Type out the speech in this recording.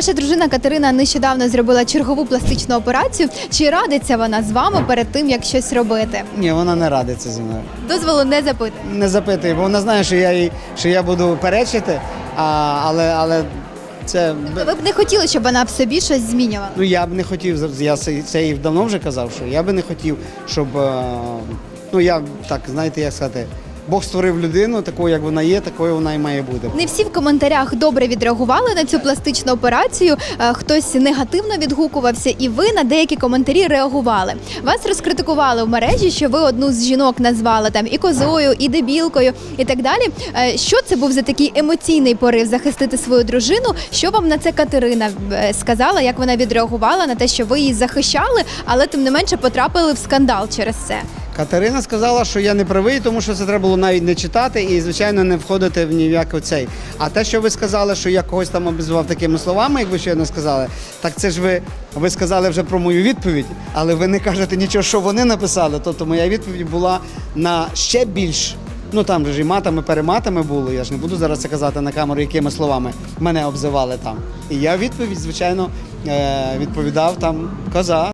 Ваша дружина Катерина нещодавно зробила чергову пластичну операцію. Чи радиться вона з вами перед тим, як щось робити? Ні, вона не радиться зі мною. Дозволу не запитує. Не запитує, бо вона знає, що я їй, що я буду перечити, а, але, але це Ви б не хотіли, щоб вона в собі щось змінювала? ну я б не хотів. Я це, це їй давно вже казав, що я би не хотів, щоб е, ну я так знаєте, як сказати, Бог створив людину, такою, як вона є, такою вона і має бути. Не всі в коментарях добре відреагували на цю пластичну операцію. Е, Хтось негативно відгукувався, і ви на деякі коментарі реагували. Вас розкритикували в мережі, що ви одну з жінок назвали там і козою, і дебілкою, і так далі. Е, Що це був за такий емоційний порив захистити свою дружину? Що вам на це Катерина е, сказала? Як вона відреагувала на те, що ви її захищали, але тим не менше потрапили в скандал через це? Катерина сказала, що я не правий, тому що це треба було навіть не читати і, звичайно, не входити в ні в оцей. А те, що ви сказали, що я когось там обізвав такими словами, як ви щойно сказали, так це ж ви, ви сказали вже про мою відповідь, але ви не кажете нічого, що вони написали. Тобто моя відповідь була на ще більш. Ну там же ж і матами, перематами було. Я ж не буду зараз це казати на камеру, якими словами мене обзивали там. І я відповідь, звичайно, е, відповідав там коза.